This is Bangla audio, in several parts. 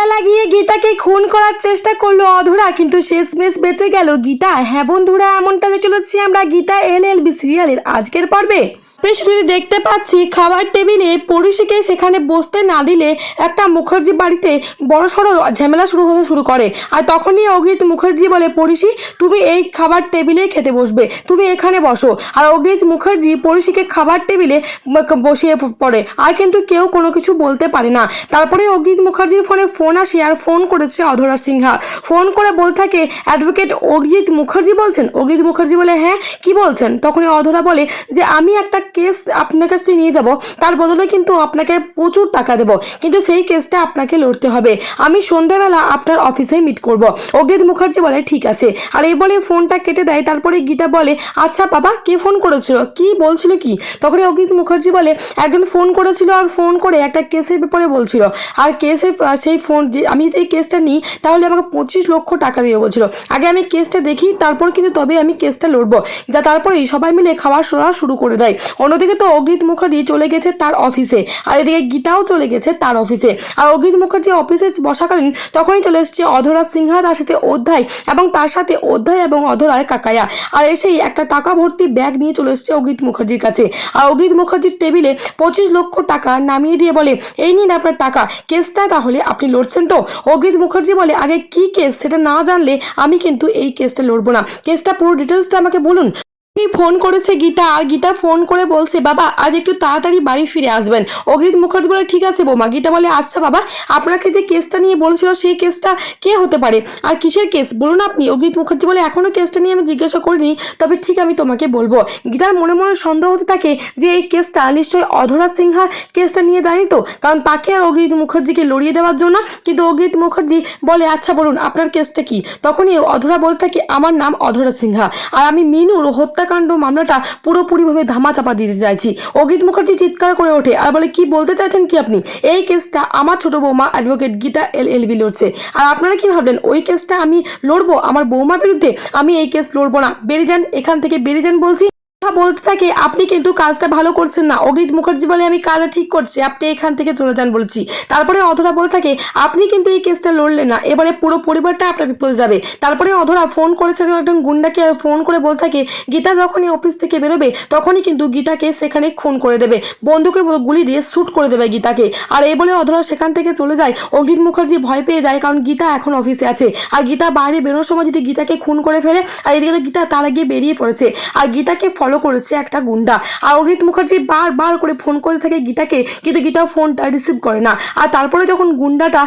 গুন্ডা লাগিয়ে গীতাকে খুন করার চেষ্টা করল অধরা, কিন্তু শেষমেশ বেঁচে গেল গীতা। হ্যাঁ বন্ধুরা এমনটা চলেছি আমরা গীতা এল এল বি সিরিয়ালের আজকের পর্বে। পেছনে দেখতে পাচ্ছি খাবার টেবিলে পরিষেকে সেখানে বসতে না দিলে একটা মুখার্জি বাড়িতে বড় সড়ো ঝামেলা শুরু হতে শুরু করে। আর তখনই অগ্রিত মুখার্জি বলে পরিষি তুমি এই খাবার টেবিলে খেতে বসবে। তুমি এখানে বসো। আর অগ্রিত মুখার্জি পরিষিকে খাবার টেবিলে বসিয়ে পড়ে। আর কিন্তু কেউ কোনো কিছু বলতে পারে না। তারপরে অগ্রিত মুখার্জির ফোনে ফোন আসে আর ফোন করেছে অধরা সিনহা। ফোন করে বল থাকে, অ্যাডভোকেট অগ্রিত মুখার্জি বলছেন? অগ্রিত মুখার্জি বলে হ্যাঁ কি বলছেন? তখনই অধরা বলে যে, আমি একটা কেস আপনার কাছে নিয়ে যাব, তার বদলে কিন্তু আপনাকে প্রচুর টাকা দেব। কিন্তু সেই কেসটা আপনাকে লড়তে হবে। আমি সন্ধ্যাবেলা আপনার অফিসে মিট করব। অগ্রিত মুখার্জি বলে, ঠিক আছে। আর এই বলে ফোনটা কেটে দেয়। তারপরে গীতা বলে আচ্ছা বাবা, কে ফোন করেছিল? কি বলছিল কি? তখন অগ্রিত মুখার্জি বলে, একজন ফোন করেছিল আর ফোন করে একটা কেসের ব্যাপারে বলছিল। আর কেসে সেই ফোন যে, আমি যদি এই কেসটা নিই, তাহলে আমাকে পঁচিশ লক্ষ টাকা দিয়ে বলছিল। আগে আমি কেসটা দেখি, তারপর কিন্তু তবে আমি কেসটা লড়বো। যা তারপরেই সবাই মিলে খাওয়া শোয়া শুরু করে দেয়। অন্যদিকে তো অগ্রিত মুখার্জি চলে গেছে তার অফিসে, আর এদিকে গীতাও চলে গেছে তার অফিসে। আর অগ্রিত মুখার্জি অফিসে বসাকালীন তখনই চলে এসেছে অধরা সিংহা, তার সাথে অধ্যায় এবং তার সাথে অধ্যায় এবং অধরায় কাকায়া। আর এসেই একটা টাকা ভর্তি ব্যাগ নিয়ে চলে এসেছে অগ্রিত মুখার্জির কাছে। আর অগ্রিত মুখার্জির টেবিলে পঁচিশ লক্ষ টাকা নামিয়ে দিয়ে বলে, এই নিন আপনার টাকা, কেসটা তাহলে আপনি লড়ছেন তো? অগ্রিত মুখার্জি বলে, আগে কি কেস সেটা না জানলে আমি কিন্তু এই কেসটা লড়বো না। কেসটা পুরো ডিটেলসটা আমাকে বলুন। ফোন করেছে গীতা, আর গীতা ফোন করে বলছে, বাবা, আজ একটু তাড়াতাড়ি বাড়ি ফিরে আসবেন। অগ্রিত মুখার্জি বলে, ঠিক আছে বৌমা। গীতা বলে আচ্ছা বাবা, আপনাকে যে কেসটা নিয়ে বলছিল, সেই কেসটা কে হতে পারে? আর কিসের কেস বলুন আপনি। অগ্রিত মুখার্জি বলে, এখনও কেসটা নিয়ে আমি জিজ্ঞাসা করিনি, তবে ঠিক আমি তোমাকে বলব। গীতার মনে মনে সন্দেহ হতে থাকে যে, এই কেসটা নিশ্চয়ই অধরা সিংহার কেসটা নিয়ে জানি তো? কারণ তাকে আর অগ্রিত মুখার্জিকে লড়িয়ে দেওয়ার জন্য কিন্তু অগ্রিত মুখার্জি বলে আচ্ছা বলুন, আপনার কেসটা কি? তখনই অধরা বলতে থাকে, আমার নাম অধরা সিংহা। আর আমি মিনুর হত্যাকাণ্ড মামলাটা পুরোপুরিভাবে ধামাচাপা দিতে চাইছি। অগিত মুখার্জি চিৎকার করে ওঠে। আর বলে, কি বলতে চাইছেন কি আপনি? এই কেসটা আমার ছোট বৌমা advocate Gita L L B লড়ছে। আর আপনারা কি ভাবলেন? ওই কেসটা আমি লড়বো? আমার বৌমার বিরুদ্ধে আমি এই কেস লড়বো না। বেরিয়ে যান, এখান থেকে বেরিয়ে যান বলছি। কথা বলতে থাকে, আপনি কিন্তু কাজটা ভালো করছেন না। অগ্রিত মুখার্জি বলে, আমি কাজটা ঠিক করছি, আপনি এখান থেকে চলে যান, বলছি। তারপরে অধরা বলতে থাকে, আপনি কিন্তু এই কেসটা লড়লেন না, এবারে পুরো পরিবারটা আপনার বিপদে যাবে। তারপরে অধরা ফোন করেছে একজন গুন্ডাকে ফোন করে বলতে থাকে, গীতা যখনই অফিস থেকে বেরোবে, তখনই কিন্তু গীতাকে সেখানে খুন করে দেবে। বন্ধুকে গুলি দিয়ে শ্যুট করে দেবে গীতাকে। আর এই বলে অধরা সেখান থেকে চলে যায়। অগ্রিত মুখার্জি ভয় পেয়ে যায়, কারণ গীতা এখন অফিসে আছে। আর গীতা বাইরে বেরোনোর সময় যদি গীতাকে খুন করে ফেলে, আর এদিকে তো গীতা তার আগে বেরিয়ে পড়েছে। আর গীতাকে ফলো করেছে একটা গুন্ডা। আর অগ্রিত মুখার্জি বারবার করে ফোন করে থাকে গীতাকে, কিন্তু গীতা ফোনটা রিসিভ করে না। আর তারপরে যখন গুন্ডাটা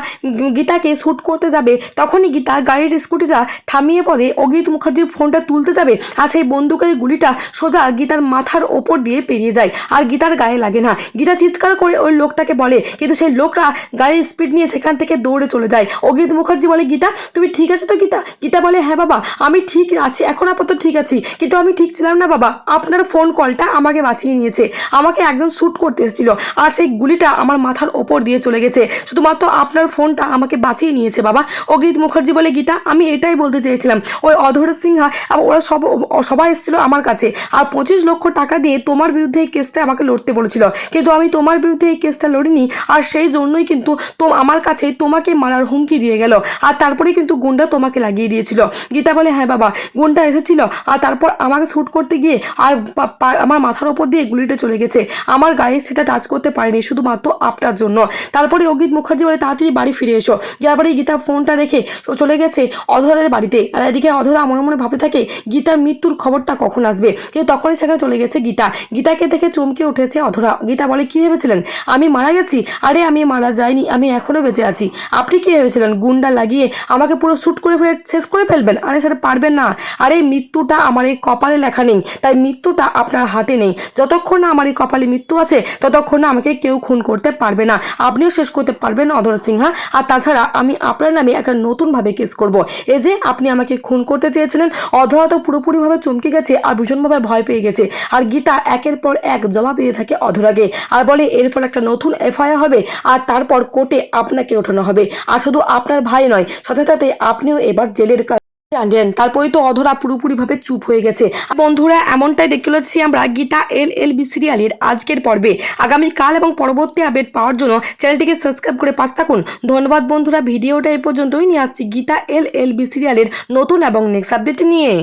গীতাকে শ্যুট করতে যাবে, তখনই গীতা গাড়ির স্কুটিটা থামিয়ে পড়ে অগ্রিত মুখার্জির ফোনটা তুলতে যাবে, আর সেই বন্দুকের গুলিটা সোজা গীতার মাথার ওপর দিয়ে পেরিয়ে যায়, আর গীতার গায়ে লাগে না। গীতা চিৎকার করে ওই লোকটাকে বলে, কিন্তু সেই লোকটা গাড়ির স্পিড নিয়ে সেখান থেকে দৌড়ে চলে যায়। অগ্রিত মুখার্জি বলে, গীতা, তুমি ঠিক আছো তো গীতা? গীতা বলে হ্যাঁ বাবা, আমি ঠিক আছি, এখন আপাতত ঠিক আছি, কিন্তু আমি ঠিক ছিলাম না বাবা আপনার ফোন কলটা আমাকে বাঁচিয়ে নিয়েছে। আমাকে একজন শ্যুট করতে এসেছিল। আর সেই গুলিটা আমার মাথার ওপর দিয়ে চলে গেছে। শুধুমাত্র আপনার ফোনটা আমাকে বাঁচিয়ে নিয়েছে, বাবা। অগ্রিত মুখার্জি বলে গীতা, আমি এটাই বলতে চেয়েছিলাম। ওই অধর সিংহা ওরা সব, সবাই এসেছিল আমার কাছে। আর পঁচিশ লক্ষ টাকা দিয়ে তোমার বিরুদ্ধে এই কেসটা আমাকে লড়তে বলেছিল। কিন্তু আমি তোমার বিরুদ্ধে এই কেসটা লড়িনি। আর সেই জন্যই কিন্তু তো আমার কাছে তোমাকে মারার হুমকি দিয়ে গেল। আর তারপরে কিন্তু গুন্ডা তোমাকে লাগিয়ে দিয়েছিল। গীতা বলে হ্যাঁ বাবা, গুন্ডা এসেছিল। আর তারপর আমাকে শ্যুট করতে গিয়ে আর আমার মাথার ওপর দিয়ে গুলিটা চলে গেছে। আমার গায়ে সেটা টাচ করতে পারিনি, শুধুমাত্র আপনার জন্য। তারপরে অগ্রিত মুখার্জি বলে, তাড়াতাড়ি বাড়ি ফিরে এসো। তারপরে গীতা ফোনটা রেখে চলে গেছে অধরাদের বাড়িতে। আর এদিকে অধরা মনে মনে ভাবতে থাকে, গীতার মৃত্যুর খবরটা কখন আসবে? কিন্তু তখনই সেখানে চলে গেছে গীতা। গীতাকে দেখে চমকে উঠেছে অধরা। গীতা বলে, কী ভেবেছিলেন? আমি মারা গেছি? আরে, আমি মারা যাইনি। আমি এখনও বেঁচে আছি। আপনি কী ভেবেছিলেন? গুন্ডা লাগিয়ে আমাকে পুরো শ্যুট করে ফেলে, শেষ করে ফেলবেন? আরে, সেটা পারবেন না। আর, মৃত্যুটা আমার এই কপালে লেখা নেই। তাই মৃত্যুটা আপনার হাতে নেই। যতক্ষণ না আমার এই কপালে মৃত্যু আছে, ততক্ষণ না আমাকে কেউ খুন করতে পারবে না। আপনিও শেষ করতে পারবেন অধর সিংহা। আর তাছাড়া আমি আপনার নামে একটা নতুনভাবে কেস করব। এই যে আপনি আমাকে খুন করতে চেয়েছিলেন, অধরা তো পুরোপুরিভাবে চমকে গেছে আর ভীষণভাবে ভয় পেয়ে গেছে। আর গীতা একের পর এক জবাব দিয়ে থাকে অধরাকে। আর বলে, এর ফলে একটা নতুন এফআইআর হবে আর তারপর কোর্টে আপনাকে ওঠানো হবে। আর শুধু আপনার ভাই নয়, সাথে সাথে আপনিও এবার জেলের জানলেন তারপরেই তো অধরা পুরোপুরিভাবে চুপ হয়ে গেছে। বন্ধুরা, এমনটাই দেখতে পাচ্ছি আমরা গীতা এল এল বি সিরিয়ালের আজকের পর্বে। আগামীকাল এবং পরবর্তী আপডেট পাওয়ার জন্য চ্যানেলটিকে সাবস্ক্রাইব করে পাশ থাকুন। ধন্যবাদ বন্ধুরা, ভিডিওটা এই পর্যন্তই। নিয়ে আসছি গীতা এল এল বি সিরিয়ালের নতুন এবং নেক্সট আপডেট নিয়ে।